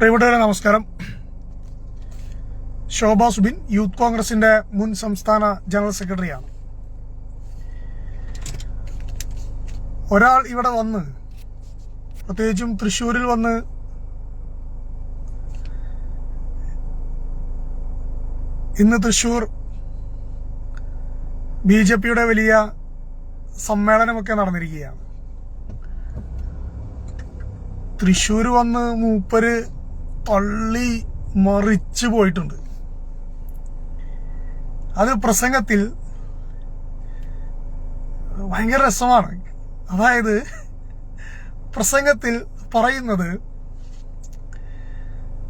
പ്രിയപ്പെട്ടവരെ നമസ്കാരം. ശോഭ സുബിൻ യൂത്ത് കോൺഗ്രസിന്റെ മുൻ സംസ്ഥാന ജനറൽ സെക്രട്ടറിയാണ്. ഒരാൾ ഇവിടെ വന്ന് പ്രത്യേകിച്ചും തൃശൂരിൽ വന്ന് ഇന്ന് തൃശൂർ ബി ജെ പിയുടെ വലിയ സമ്മേളനമൊക്കെ നടന്നിരിക്കുകയാണ്. തൃശൂർ വന്ന് മൂപ്പര് തള്ളി മറിച്ചു പോയിട്ടുണ്ട്. അത് പ്രസംഗത്തിൽ ഭയങ്കര രസമാണ്. അതായത് പ്രസംഗത്തിൽ പറയുന്നത്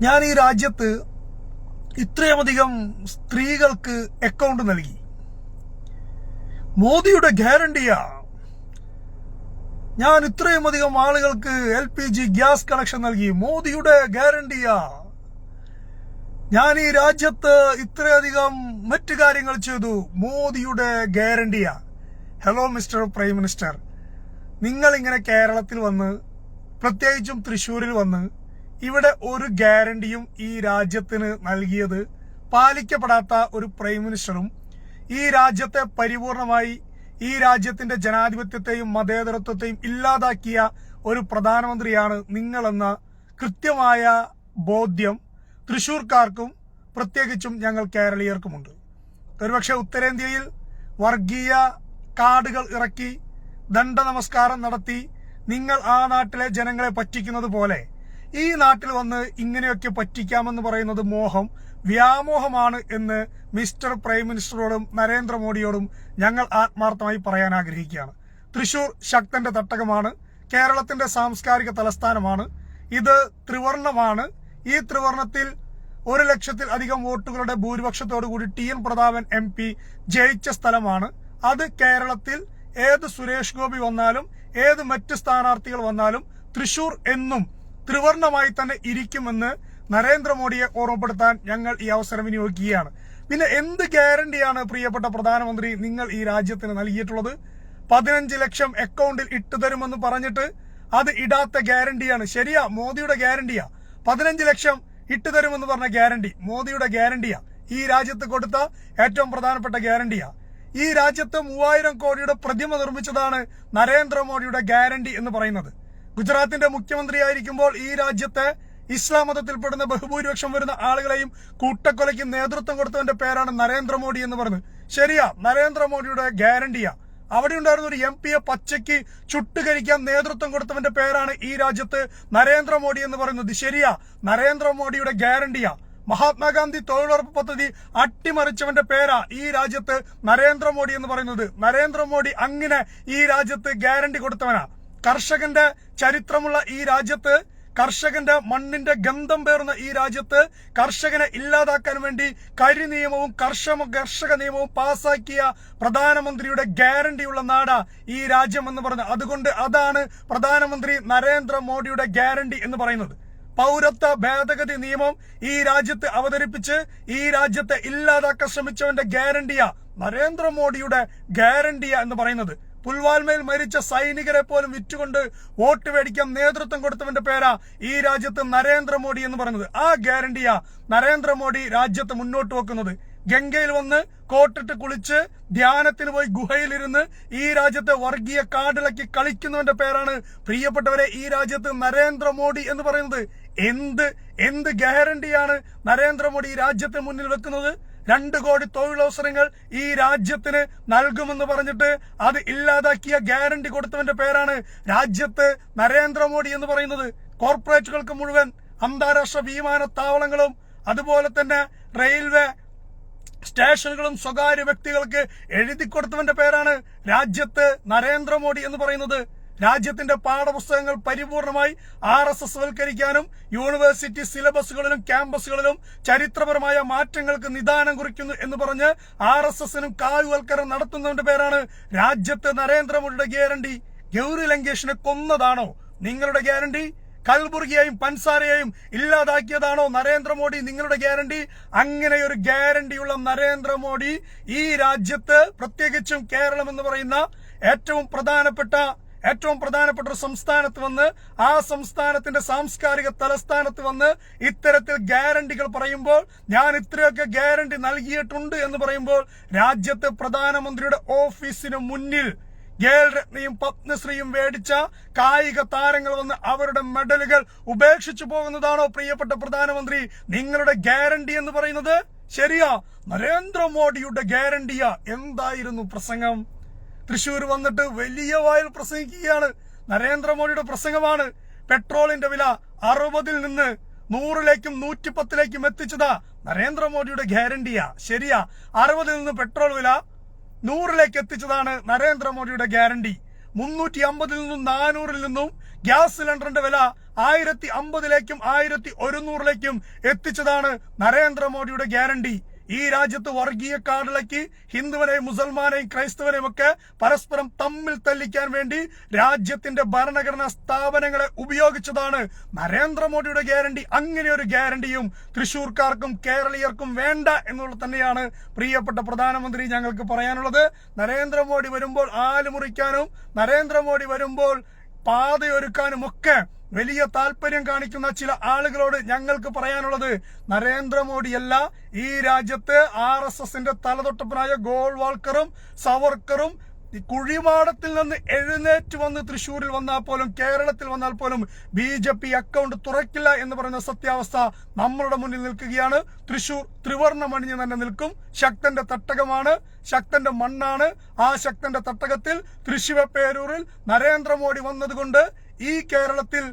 ഞാൻ ഈ രാജ്യത്ത് ഇത്രയുമധികം സ്ത്രീകൾക്ക് അക്കൗണ്ട് നൽകി. മോദിയുടെ ഗ്യാരണ്ടിയാ ഞാൻ ഇത്രയും അധികം ആളുകൾക്ക് L P G gas connection നൽകി. മോദിയുടെ ഗ്യാരണ്ടിയാ. ഞാൻ ഈ രാജ്യത്ത് ഇത്രയധികം മറ്റു കാര്യങ്ങൾ ചെയ്തു. മോദിയുടെ ഗ്യാരണ്ടിയാ. ഹലോ മിസ്റ്റർ പ്രൈം മിനിസ്റ്റർ നിങ്ങൾ ഇങ്ങനെ കേരളത്തിൽ വന്ന് പ്രത്യേകിച്ചും തൃശ്ശൂരിൽ വന്ന് ഇവിടെ ഒരു ഗ്യാരണ്ടിയും ഈ രാജ്യത്തിന് നൽകിയത് പാലിക്കപ്പെടാത്ത ഒരു പ്രൈം മിനിസ്റ്ററും ഈ രാജ്യത്തെ പരിപൂർണമായി ഈ രാജ്യത്തിന്റെ ജനാധിപത്യത്തെയും മതേതരത്വത്തെയും ഇല്ലാതാക്കിയ ഒരു പ്രധാനമന്ത്രിയാണ് നിങ്ങളെന്ന കൃത്യമായ ബോധ്യം തൃശൂർക്കാർക്കും പ്രത്യേകിച്ചും ഞങ്ങൾ കേരളീയർക്കുമുണ്ട്. ഒരുപക്ഷെ ഉത്തരേന്ത്യയിൽ വർഗീയ കാർഡുകൾ ഇറക്കി ദണ്ഡ നമസ്കാരം നടത്തി നിങ്ങൾ ആ നാട്ടിലെ ജനങ്ങളെ പറ്റിക്കുന്നത് പോലെ ഈ നാട്ടിൽ വന്ന് ഇങ്ങനെയൊക്കെ പറ്റിക്കാമെന്ന് പറയുന്നത് മോഹം വ്യാമോഹമാണ് എന്ന് മിസ്റ്റർ പ്രൈം മിനിസ്റ്ററോടും നരേന്ദ്രമോദിയോടും ഞങ്ങൾ ആത്മാർത്ഥമായി പറയാൻ ആഗ്രഹിക്കുകയാണ്. തൃശൂർ ശക്തന്റെ തട്ടകമാണ് കേരളത്തിന്റെ സാംസ്കാരിക തലസ്ഥാനമാണ്. ഇത് ത്രിവർണമാണ്. ഈ ത്രിവർണത്തിൽ ഒരു ലക്ഷത്തിൽ അധികം വോട്ടുകളുടെ ഭൂരിപക്ഷത്തോടുകൂടി T N Prathapan M P ജയിച്ച സ്ഥലമാണ്. അത് കേരളത്തിൽ ഏത് സുരേഷ് ഗോപി വന്നാലും ഏത് മറ്റ് സ്ഥാനാർത്ഥികൾ വന്നാലും തൃശൂർ എന്നും ത്രിവർണമായി തന്നെ ഇരിക്കുമെന്ന് നരേന്ദ്രമോദിയെ ഓർമ്മപ്പെടുത്താൻ ഞങ്ങൾ ഈ അവസരം വിനിയോഗിക്കുകയാണ്. പിന്നെ എന്ത് ഗ്യാരണ്ടിയാണ് പ്രിയപ്പെട്ട പ്രധാനമന്ത്രി നിങ്ങൾ ഈ രാജ്യത്തിന് നൽകിയിട്ടുള്ളത്? പതിനഞ്ച് ലക്ഷം അക്കൗണ്ടിൽ ഇട്ടു തരുമെന്ന് പറഞ്ഞിട്ട് അത് ഇടാത്ത ഗ്യാരണ്ടിയാണ്. ശരിയാ മോദിയുടെ ഗ്യാരണ്ടിയാ. പതിനഞ്ച് ലക്ഷം ഇട്ടു തരുമെന്ന് പറഞ്ഞ ഗ്യാരണ്ടി മോദിയുടെ ഗ്യാരണ്ടിയാ. ഈ രാജ്യത്ത് കൊടുത്ത ഏറ്റവും പ്രധാനപ്പെട്ട ഗ്യാരണ്ടിയാ. ഈ രാജ്യത്ത് മൂവായിരം കോടിയുടെ പ്രതിമ നിർമ്മിച്ചതാണ് നരേന്ദ്രമോദിയുടെ ഗ്യാരണ്ടി എന്ന് പറയുന്നത്. ഗുജറാത്തിന്റെ മുഖ്യമന്ത്രിയായിരിക്കുമ്പോൾ ഈ രാജ്യത്തെ ഇസ്ലാം മതത്തിൽപ്പെടുന്ന ബഹുഭൂരിപക്ഷം വരുന്ന ആളുകളെയും കൂട്ടക്കൊലയ്ക്ക് നേതൃത്വം കൊടുത്തവന്റെ പേരാണ് നരേന്ദ്രമോദി എന്ന് പറയുന്നത്. ശരിയാ നരേന്ദ്രമോദിയുടെ ഗ്യാരണ്ടിയാ. അവിടെ ഉണ്ടായിരുന്ന ഒരു എം പിയെ പച്ചയ്ക്ക് ചുട്ടുകരിക്കാൻ നേതൃത്വം കൊടുത്തവന്റെ പേരാണ് ഈ രാജ്യത്ത് നരേന്ദ്രമോദി എന്ന് പറയുന്നത്. ശരിയാ നരേന്ദ്രമോദിയുടെ ഗ്യാരണ്ടിയാ. മഹാത്മാഗാന്ധി തൊഴിലുറപ്പ് പദ്ധതി അട്ടിമറിച്ചവന്റെ പേരാ ഈ രാജ്യത്ത് നരേന്ദ്രമോദി എന്ന് പറയുന്നത്. നരേന്ദ്രമോദി അങ്ങനെ ഈ രാജ്യത്ത് ഗ്യാരണ്ടി കൊടുത്തവനാ. കർഷകന്റെ ചരിത്രമുള്ള ഈ രാജ്യത്ത് കർഷകന്റെ മണ്ണിന്റെ ഗന്ധം പേർന്ന ഈ രാജ്യത്ത് കർഷകനെ ഇല്ലാതാക്കാൻ വേണ്ടി കരി നിയമവും കർഷക കർഷക നിയമവും പാസാക്കിയ പ്രധാനമന്ത്രിയുടെ ഗ്യാരണ്ടിയുള്ള നാടാ ഈ രാജ്യം എന്ന് പറഞ്ഞത് അതുകൊണ്ട് അതാണ് പ്രധാനമന്ത്രി നരേന്ദ്ര നരേന്ദ്രമോദിയുടെ ഗ്യാരണ്ടി എന്ന് പറയുന്നത്. പൗരത്വ ഭേദഗതി നിയമം ഈ രാജ്യത്ത് അവതരിപ്പിച്ച് ഈ രാജ്യത്തെ ഇല്ലാതാക്കാൻ ശ്രമിച്ചവന്റെ ഗ്യാരണ്ടിയാ നരേന്ദ്രമോദിയുടെ ഗ്യാരണ്ടിയ എന്ന് പറയുന്നത്. പുൽവാൽമയിൽ മരിച്ച സൈനികരെ പോലും വിറ്റുകൊണ്ട് വോട്ട് മേടിക്കാൻ നേതൃത്വം കൊടുത്തവന്റെ പേരാ ഈ രാജ്യത്ത് നരേന്ദ്രമോദി എന്ന് പറയുന്നത്. ആ ഗ്യാരണ്ടിയാ നരേന്ദ്രമോദി രാജ്യത്ത് മുന്നോട്ട് വെക്കുന്നത്. ഗംഗയിൽ വന്ന് കോട്ടിട്ട് കുളിച്ച് ധ്യാനത്തിന് പോയി ഗുഹയിലിരുന്ന് ഈ രാജ്യത്തെ വർഗീയ കാടിളക്കി കളിക്കുന്നവന്റെ പേരാണ് പ്രിയപ്പെട്ടവരെ ഈ രാജ്യത്ത് നരേന്ദ്രമോദി എന്ന് പറയുന്നത്. എന്ത് എന്ത് ഗ്യാരണ്ടിയാണ് നരേന്ദ്രമോദി രാജ്യത്തെ മുന്നിൽ വെക്കുന്നത്? രണ്ട് കോടി തൊഴിലവസരങ്ങൾ ഈ രാജ്യത്തിന് നൽകുമെന്ന് പറഞ്ഞിട്ട് അത് ഇല്ലാതാക്കിയ ഗ്യാരണ്ടി കൊടുത്തവന്റെ പേരാണ് രാജ്യത്ത് നരേന്ദ്രമോദി എന്ന് പറയുന്നത്. കോർപ്പറേറ്റുകൾക്ക് മുഴുവൻ അന്താരാഷ്ട്ര വിമാനത്താവളങ്ങളും അതുപോലെ തന്നെ റെയിൽവേ സ്റ്റേഷനുകളും സ്വകാര്യ വ്യക്തികൾക്ക് എഴുതി കൊടുത്തവന്റെ പേരാണ് രാജ്യത്ത് നരേന്ദ്രമോദി എന്ന് പറയുന്നത്. രാജ്യത്തിന്റെ പാഠപുസ്തകങ്ങൾ പരിപൂർണമായി ആർ എസ് എസ് വൽക്കരിക്കാനും യൂണിവേഴ്സിറ്റി സിലബസുകളിലും ക്യാമ്പസുകളിലും ചരിത്രപരമായ മാറ്റങ്ങൾക്ക് നിദാനം കുറിക്കുന്നു എന്ന് പറഞ്ഞ് ആർ എസ് എസിനും കാവ്യവൽക്കരണം നടത്തുന്നതിന്റെ പേരാണ് രാജ്യത്ത് നരേന്ദ്രമോദിയുടെ ഗ്യാരണ്ടി. ഗൗരി ലങ്കേഷിനെ കൊന്നതാണോ നിങ്ങളുടെ ഗ്യാരണ്ടി? കൽബുർഗിയെയും പൻസാരയെയും ഇല്ലാതാക്കിയതാണോ നരേന്ദ്രമോദി നിങ്ങളുടെ ഗ്യാരണ്ടി? അങ്ങനെ ഒരു ഗ്യാരണ്ടിയുള്ള നരേന്ദ്രമോദി ഈ രാജ്യത്ത് പ്രത്യേകിച്ചും കേരളം എന്ന് പറയുന്ന ഏറ്റവും പ്രധാനപ്പെട്ട ഏറ്റവും പ്രധാനപ്പെട്ട ഒരു സംസ്ഥാനത്ത് വന്ന് ആ സംസ്ഥാനത്തിന്റെ സാംസ്കാരിക തലസ്ഥാനത്ത് വന്ന് ഇത്തരത്തിൽ ഗ്യാരണ്ടികൾ പറയുമ്പോൾ ഞാൻ ഇത്രയൊക്കെ ഗ്യാരണ്ടി നൽകിയിട്ടുണ്ട് എന്ന് പറയുമ്പോൾ രാജ്യത്തെ പ്രധാനമന്ത്രിയുടെ ഓഫീസിന് മുന്നിൽ രത്നയും പത്മശ്രീയും മേടിച്ച കായിക താരങ്ങൾ വന്ന് അവരുടെ മെഡലുകൾ ഉപേക്ഷിച്ചു പോകുന്നതാണോ പ്രിയപ്പെട്ട പ്രധാനമന്ത്രി? നിങ്ങളുടെ ഗ്യാരണ്ടി എന്ന് പറയുന്നത് ശരിയാ. നരേന്ദ്രമോദിയുടെ ഗ്യാരണ്ടിയാ. എന്തായിരുന്നു പ്രസംഗം? തൃശൂർ വന്നിട്ട് വലിയ വായിൽ പ്രസംഗിക്കുകയാണ്. നരേന്ദ്രമോദിയുടെ പ്രസംഗമാണ്. പെട്രോളിന്റെ വില അറുപതിൽ നിന്ന് നൂറിലേക്കും നൂറ്റിപ്പത്തിലേക്കും എത്തിച്ചതാ നരേന്ദ്രമോദിയുടെ ഗ്യാരണ്ടിയാ. ശരിയാ. അറുപതിൽ നിന്ന് പെട്രോൾ വില നൂറിലേക്ക് എത്തിച്ചതാണ് നരേന്ദ്രമോദിയുടെ ഗ്യാരണ്ടി. മുന്നൂറ്റി അമ്പതിൽ നിന്നും നാനൂറിൽ നിന്നും ഗ്യാസ് സിലിണ്ടറിന്റെ വില ആയിരത്തി അമ്പതിലേക്കും ആയിരത്തി ഒരുന്നൂറിലേക്കും എത്തിച്ചതാണ് നരേന്ദ്രമോദിയുടെ ഗ്യാരണ്ടി. ഈ രാജ്യത്ത് വർഗീയ കാർഡിളക്കി ഹിന്ദുവിനെയും മുസൽമാനെയും ക്രൈസ്തവനെയും ഒക്കെ പരസ്പരം തമ്മിൽ തല്ലിക്കാൻ വേണ്ടി രാജ്യത്തിന്റെ ഭരണഘടനാ സ്ഥാപനങ്ങളെ ഉപയോഗിച്ചതാണ് നരേന്ദ്രമോദിയുടെ ഗ്യാരണ്ടി. അങ്ങനെ ഒരു ഗ്യാരണ്ടിയും തൃശൂർക്കാർക്കും കേരളീയർക്കും വേണ്ട എന്നുള്ളത് തന്നെയാണ് പ്രിയപ്പെട്ട പ്രധാനമന്ത്രി ഞങ്ങൾക്ക് പറയാനുള്ളത്. നരേന്ദ്രമോദി വരുമ്പോൾ ആൽ മുറിക്കാനും നരേന്ദ്രമോദി വരുമ്പോൾ പാതയൊരുക്കാനും ഒക്കെ വലിയ താല്പര്യം കാണിക്കുന്ന ചില ആളുകളോട് ഞങ്ങൾക്ക് പറയാനുള്ളത് നരേന്ദ്രമോദിയല്ല ഈ രാജ്യത്ത് ആർ എസ് എസിന്റെ തലതൊട്ടപ്പനായ ഗോൾവാൾക്കറും സവർക്കറും കുഴിമാടത്തിൽ നിന്ന് എഴുന്നേറ്റ് വന്ന് തൃശ്ശൂരിൽ വന്നാൽ പോലും കേരളത്തിൽ വന്നാൽ പോലും ബി ജെ പി അക്കൗണ്ട് തുറക്കില്ല എന്ന് പറയുന്ന സത്യാവസ്ഥ നമ്മളുടെ മുന്നിൽ നിൽക്കുകയാണ്. തൃശൂർ ത്രിവർണമണിഞ്ഞ് തന്നെ നിൽക്കും. ശക്തന്റെ തട്ടകമാണ് ശക്തന്റെ മണ്ണാണ്. ആ ശക്തന്റെ തട്ടകത്തിൽ തൃശൂർ പേരൂരിൽ നരേന്ദ്രമോദി വന്നതുകൊണ്ട് ഈ കേരളത്തിൽ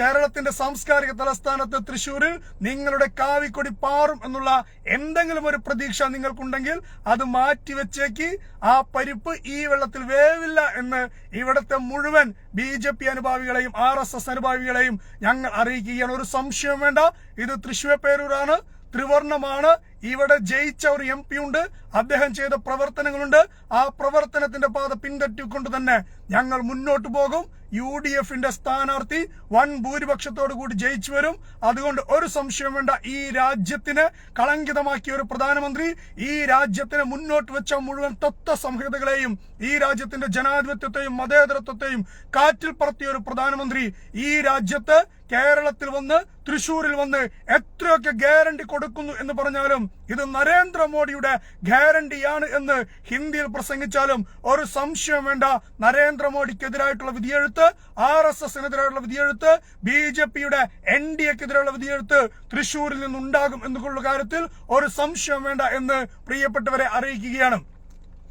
കേരളത്തിന്റെ സാംസ്കാരിക തലസ്ഥാനത്ത് തൃശ്ശൂരിൽ നിങ്ങളുടെ കാവിക്കൊടി പാറും എന്നുള്ള എന്തെങ്കിലും ഒരു പ്രതീക്ഷ നിങ്ങൾക്കുണ്ടെങ്കിൽ അത് മാറ്റിവെച്ചേക്ക് ആ പരിപ്പ് ഈ വെള്ളത്തിൽ വേവില്ല എന്ന് ഇവിടുത്തെ മുഴുവൻ ബി ജെ പി അനുഭാവികളെയും ആർ എസ് എസ് അനുഭാവികളെയും ഞങ്ങൾ അറിയിക്കുകയാണ്. ഒരു സംശയം വേണ്ട. ഇത് തൃശ്ശൂർ പേരൂരാണ് ത്രിവർണമാണ് ഇവിടെ ജയിച്ച ഒരു എം പി ഉണ്ട്. അദ്ദേഹം ചെയ്ത പ്രവർത്തനങ്ങളുണ്ട്. ആ പ്രവർത്തനത്തിന്റെ പാത പിൻപറ്റിക്കൊണ്ട് തന്നെ ഞങ്ങൾ മുന്നോട്ട് പോകും. യു ഡി എഫിന്റെ സ്ഥാനാർത്ഥി വൻ ഭൂരിപക്ഷത്തോടു കൂടി ജയിച്ചു വരും. അതുകൊണ്ട് ഒരു സംശയം വേണ്ട ഈ രാജ്യത്തിന് കളങ്കിതമാക്കിയ ഒരു പ്രധാനമന്ത്രി ഈ രാജ്യത്തിന് മുന്നോട്ട് വെച്ച മുഴുവൻ തത്വ സംഹിതകളെയും ഈ രാജ്യത്തിന്റെ ജനാധിപത്യത്തെയും മതേതരത്വത്തെയും കാറ്റിൽ പറത്തിയ ഒരു പ്രധാനമന്ത്രി ഈ രാജ്യത്ത് കേരളത്തിൽ വന്ന് തൃശൂരിൽ വന്ന് എത്രയൊക്കെ ഗ്യാരണ്ടി കൊടുക്കുന്നു എന്ന് പറഞ്ഞാലും ഇത് നരേന്ദ്രമോദിയുടെ ഗ്യാരണ്ടിയാണ് എന്ന് ഹിന്ദിയിൽ പ്രസംഗിച്ചാലും ഒരു സംശയം വേണ്ട. നരേന്ദ്രമോദിക്കെതിരായിട്ടുള്ള വിധിയെഴുത്ത് ആർ എസ് എസിനെതിരായിട്ടുള്ള വിധിയെഴുത്ത് ബി ജെ പിയുടെ എൻ ഡി എക്കെതിരെയുള്ള വിധിയെഴുത്ത് തൃശൂരിൽ നിന്നുണ്ടാകും എന്നുള്ള കാര്യത്തിൽ ഒരു സംശയം വേണ്ട എന്ന് പ്രിയപ്പെട്ടവരെ അറിയിക്കുകയാണ്.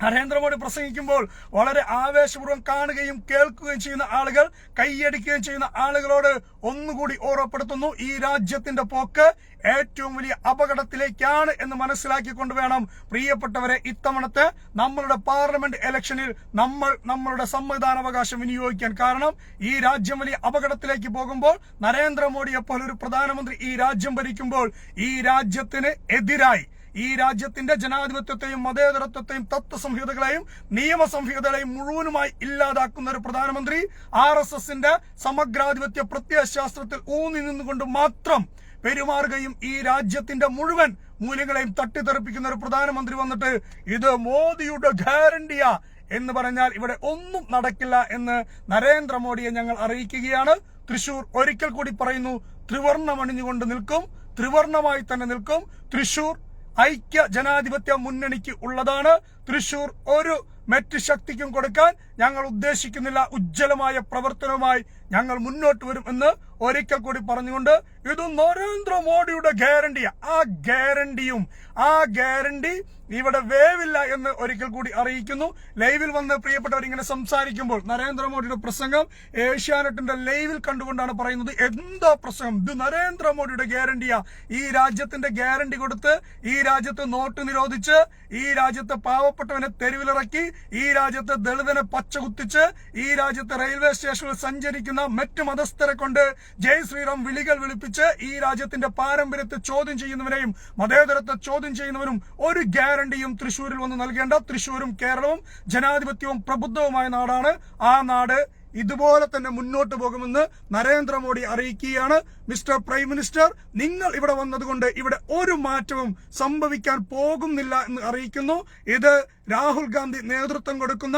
നരേന്ദ്രമോദി പ്രസംഗിക്കുമ്പോൾ വളരെ ആവേശപൂർവം കാണുകയും കേൾക്കുകയും ചെയ്യുന്ന ആളുകൾ കൈയടിക്കുകയും ചെയ്യുന്ന ആളുകളോട് ഒന്നുകൂടി ഓർമ്മപ്പെടുത്തുന്നു. ഈ രാജ്യത്തിന്റെ പോക്ക് ഏറ്റവും വലിയ അപകടത്തിലേക്കാണ് എന്ന് മനസ്സിലാക്കിക്കൊണ്ട് വേണം പ്രിയപ്പെട്ടവരെ ഇത്തവണത്തെ നമ്മളുടെ പാർലമെന്റ് ഇലക്ഷനിൽ നമ്മൾ നമ്മളുടെ സമ്മതിദാനാവകാശം വിനിയോഗിക്കാൻ കാരണം ഈ രാജ്യം വലിയ അപകടത്തിലേക്ക് പോകുമ്പോൾ നരേന്ദ്രമോദിയെ പോലൊരു പ്രധാനമന്ത്രി ഈ രാജ്യം ഭരിക്കുമ്പോൾ ഈ രാജ്യത്തിന് എതിരായി ഈ രാജ്യത്തിന്റെ ജനാധിപത്യത്തെയും മതേതരത്വത്തെയും തത്വസംഹിതകളെയും നിയമസംഹിതകളെയും മുഴുവനുമായി ഇല്ലാതാക്കുന്ന ഒരു പ്രധാനമന്ത്രി ആർ എസ് എസിന്റെ സമഗ്രാധിപത്യ പ്രത്യയശാസ്ത്രത്തിൽ ഊന്നി നിന്നുകൊണ്ട് മാത്രം പെരുമാറുകയും ഈ രാജ്യത്തിന്റെ മുഴുവൻ മൂല്യങ്ങളെയും തട്ടിത്തെറിപ്പിക്കുന്ന ഒരു പ്രധാനമന്ത്രി വന്നിട്ട് ഇത് മോദിയുടെ ഗ്യാരണ്ടിയാ എന്ന് പറഞ്ഞാൽ ഇവിടെ ഒന്നും നടക്കില്ല എന്ന് നരേന്ദ്രമോദിയെ ഞങ്ങൾ അറിയിക്കുകയാണ്. തൃശൂർ ഒരിക്കൽ കൂടി പറയുന്നു ത്രിവർണമണിഞ്ഞുകൊണ്ട് നിൽക്കും ത്രിവർണമായി തന്നെ നിൽക്കും. തൃശൂർ ഐക്യ ജനാധിപത്യ മുന്നണിക്ക് ഉള്ളതാണ് തൃശൂർ ഒരു മറ്റ് ശക്തിക്കും കൊടുക്കാൻ ഞങ്ങൾ ഉദ്ദേശിക്കുന്നില്ല. ഉജ്ജ്വലമായ പ്രവർത്തനവുമായി ഞങ്ങൾ മുന്നോട്ട് വരുമെന്ന് ഒരിക്കൽ കൂടി പറഞ്ഞുകൊണ്ട് ഇത് നരേന്ദ്രമോദിയുടെ ഗ്യാരണ്ടി ആ ഗ്യാരണ്ടിയും ആ ഗ്യാരണ്ടി ഇവിടെ വേവില്ല എന്ന് ഒരിക്കൽ കൂടി അറിയിക്കുന്നു. ലൈവിൽ വന്ന് പ്രിയപ്പെട്ടവർ ഇങ്ങനെ സംസാരിക്കുമ്പോൾ നരേന്ദ്രമോദിയുടെ പ്രസംഗം ഏഷ്യാനെറ്റിന്റെ ലൈവിൽ കണ്ടുകൊണ്ടാണ് പറയുന്നത് എന്താ പ്രസംഗം? ഇത് നരേന്ദ്രമോദിയുടെ ഗ്യാരണ്ടിയാ. ഈ രാജ്യത്തിന്റെ ഗ്യാരണ്ടി കൊടുത്ത് ഈ രാജ്യത്ത് നോട്ട് നിരോധിച്ച് ഈ രാജ്യത്തെ പാവപ്പെട്ടവനെ തെരുവിലിറക്കി ഈ രാജ്യത്തെ ദളിതനെ പച്ചകുത്തിച്ച് ഈ രാജ്യത്തെ റെയിൽവേ സ്റ്റേഷനിൽ സഞ്ചരിക്കുന്ന മറ്റു മതസ്ഥരെ കൊണ്ട് ജയ് ശ്രീറാം വിളികൾ വിളിപ്പിച്ച് ഈ രാജ്യത്തിന്റെ പാരമ്പര്യത്തെ ചോദ്യം ചെയ്യുന്നവനെയും മതേതരത്തെ ചോദ്യം ചെയ്യുന്നവരും ഒരു ഗ്യാരണ്ടിയും തൃശൂരിൽ വന്ന് നൽകേണ്ട. തൃശൂരും കേരളവും ജനാധിപത്യവും പ്രബുദ്ധവുമായ നാടാണ്. ആ നാട് ഇതുപോലെ തന്നെ മുന്നോട്ട് പോകുമെന്ന് നരേന്ദ്രമോദി അറിയിക്കുകയാണ്. മിസ്റ്റർ പ്രൈം മിനിസ്റ്റർ നിങ്ങൾ ഇവിടെ വന്നതുകൊണ്ട് ഇവിടെ ഒരു മാറ്റവും സംഭവിക്കാൻ പോകുന്നില്ല എന്ന് അറിയിക്കുന്നു. ഇത് രാഹുൽ ഗാന്ധി നേതൃത്വം കൊടുക്കുന്ന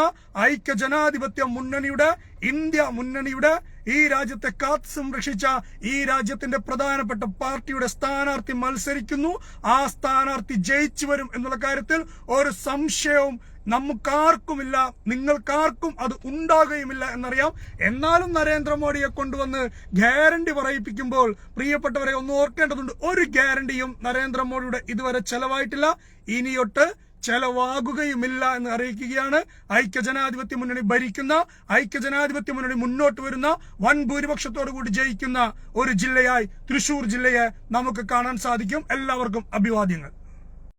ഐക്യ ജനാധിപത്യ മുന്നണിയുടെ ഇന്ത്യ മുന്നണിയുടെ ഈ രാജ്യത്തെ കാത്ത് സംരക്ഷിച്ച ഈ രാജ്യത്തിന്റെ പ്രധാനപ്പെട്ട പാർട്ടിയുടെ സ്ഥാനാർത്ഥി മത്സരിക്കുന്നു. ആ സ്ഥാനാർത്ഥി ജയിച്ചു വരും എന്നുള്ള കാര്യത്തിൽ ഒരു സംശയവും നമുക്കാർക്കുമില്ല. നിങ്ങൾക്കാർക്കും അത് ഉണ്ടാകുകയുമില്ല എന്നറിയാം. എന്നാലും നരേന്ദ്രമോദിയെ കൊണ്ടുവന്ന് ഗ്യാരണ്ടി പറയിപ്പിക്കുമ്പോൾ പ്രിയപ്പെട്ടവരെ ഒന്ന് ഓർക്കേണ്ടതുണ്ട്. ഒരു ഗ്യാരണ്ടിയും നരേന്ദ്രമോദിയുടെ ഇതുവരെ ചെലവായിട്ടില്ല. ഇനിയൊട്ട് ചെലവാകുകയുമില്ല എന്ന് അറിയിക്കുകയാണ് ഐക്യജനാധിപത്യ മുന്നണി ഭരിക്കുന്ന ഐക്യജനാധിപത്യ മുന്നണി മുന്നോട്ട് വരുന്ന വൻ ഭൂരിപക്ഷത്തോടു കൂടി ജയിക്കുന്ന ഒരു ജില്ലയായി തൃശൂർ ജില്ലയെ നമുക്ക് കാണാൻ സാധിക്കും. എല്ലാവർക്കും അഭിവാദ്യങ്ങൾ.